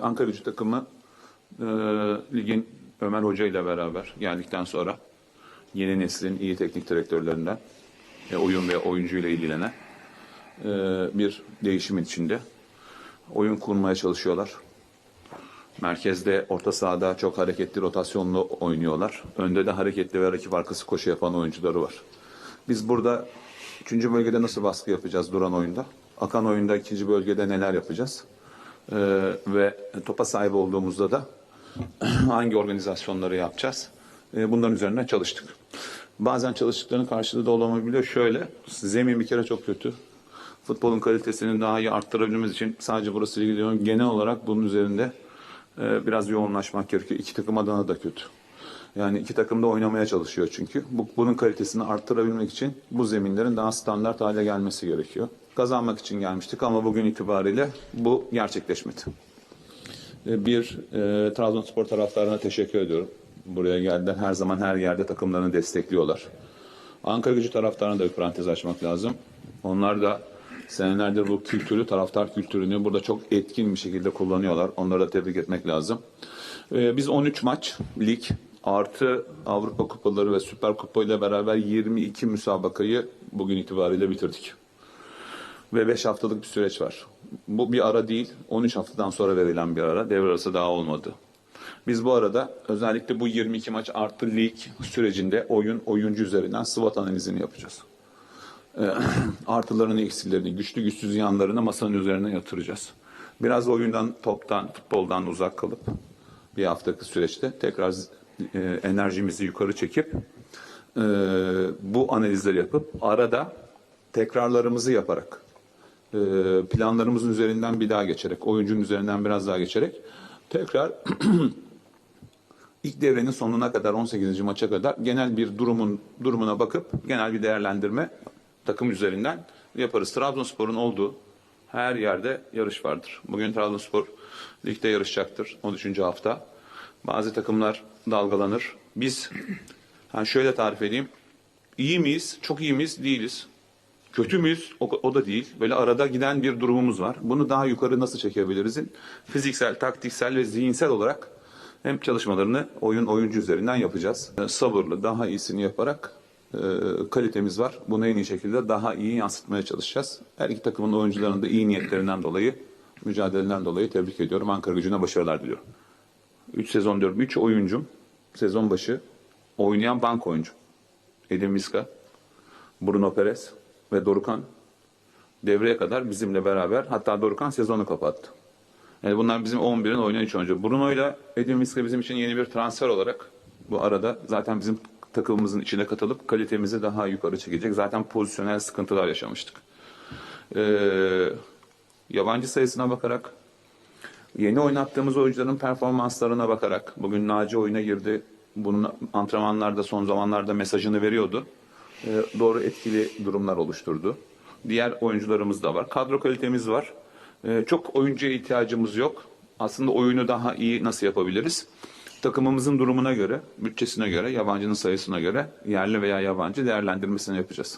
Ankara gücü takımı e, ligin Ömer Hoca ile beraber geldikten sonra yeni neslin iyi teknik direktörlerinden e, oyun ve oyuncuyla ilgilenen e, bir değişimin içinde oyun kurmaya çalışıyorlar. Merkezde, orta sahada çok hareketli, rotasyonlu oynuyorlar. Önde de hareketli ve rakip arkası koşu yapan oyuncuları var. Biz burada üçüncü bölgede nasıl baskı yapacağız duran oyunda? Akan oyunda ikinci bölgede neler yapacağız? Ee, ve topa sahip olduğumuzda da hangi organizasyonları yapacağız? Ee, bunların üzerine çalıştık. Bazen çalıştıklarının karşılığı da olamayabiliyor. Şöyle, zemin bir kere çok kötü. Futbolun kalitesini daha iyi arttırabilmemiz için sadece burası ilgili diyorum. Genel olarak bunun üzerinde e, biraz yoğunlaşmak gerekiyor. İki takım adına da kötü. Yani iki takım da oynamaya çalışıyor çünkü. Bu, bunun kalitesini arttırabilmek için bu zeminlerin daha standart hale gelmesi gerekiyor. Kazanmak için gelmiştik ama bugün itibariyle bu gerçekleşmedi. E, Bir, e, Trabzonspor taraftarına teşekkür ediyorum. Buraya geldiler. Her zaman her yerde takımlarını destekliyorlar. Ankara gücü taraftarına da bir parantez açmak lazım. Onlar da senelerdir bu kültürü, taraftar kültürünü burada çok etkin bir şekilde kullanıyorlar. Onları da tebrik etmek lazım. Ee, biz 13 maç lig artı Avrupa kupaları ve Süper Kupa ile beraber 22 müsabakayı bugün itibariyle bitirdik. Ve 5 haftalık bir süreç var. Bu bir ara değil, 13 haftadan sonra verilen bir ara. Devre arası daha olmadı. Biz bu arada özellikle bu 22 maç artı lig sürecinde oyun oyuncu üzerinden SWOT analizini yapacağız. Ee, artılarını, eksilerini, güçlü güçsüz yanlarını masanın üzerine yatıracağız. Biraz oyundan, toptan, futboldan uzak kalıp bir haftaki süreçte tekrar e, enerjimizi yukarı çekip e, bu analizleri yapıp arada tekrarlarımızı yaparak e, planlarımızın üzerinden bir daha geçerek, oyuncunun üzerinden biraz daha geçerek tekrar ilk devrenin sonuna kadar 18. maça kadar genel bir durumun durumuna bakıp genel bir değerlendirme takım üzerinden yaparız. Trabzonspor'un olduğu her yerde yarış vardır. Bugün Trabzonspor ligde yarışacaktır 13. hafta. Bazı takımlar dalgalanır. Biz yani şöyle tarif edeyim. İyi miyiz? Çok iyi miyiz? Değiliz. Kötü müyüz? O, o da değil. Böyle arada giden bir durumumuz var. Bunu daha yukarı nasıl çekebilirizin? Fiziksel, taktiksel ve zihinsel olarak hem çalışmalarını oyun oyuncu üzerinden yapacağız. Ee, Sabırlı, daha iyisini yaparak e, kalitemiz var. Bunu en iyi şekilde daha iyi yansıtmaya çalışacağız. Her iki takımın oyuncularının da iyi niyetlerinden dolayı, mücadelelerinden dolayı tebrik ediyorum. Ankara gücüne başarılar diliyorum. 3 sezon diyorum. 3 oyuncum sezon başı oynayan bank oyuncu. Edin Viska, Bruno Perez ve Dorukan devreye kadar bizimle beraber hatta Dorukan sezonu kapattı. Yani bunlar bizim 11'in oynayan 3 oyuncu. Bruno ile Edin Viska bizim için yeni bir transfer olarak bu arada zaten bizim takımımızın içine katılıp kalitemizi daha yukarı çekecek. Zaten pozisyonel sıkıntılar yaşamıştık. Ee, yabancı sayısına bakarak Yeni oynattığımız oyuncuların performanslarına bakarak bugün Naci oyuna girdi. Bunun antrenmanlarda son zamanlarda mesajını veriyordu. Ee, doğru etkili durumlar oluşturdu. Diğer oyuncularımız da var. Kadro kalitemiz var. Ee, çok oyuncuya ihtiyacımız yok. Aslında oyunu daha iyi nasıl yapabiliriz? Takımımızın durumuna göre, bütçesine göre, yabancının sayısına göre yerli veya yabancı değerlendirmesini yapacağız.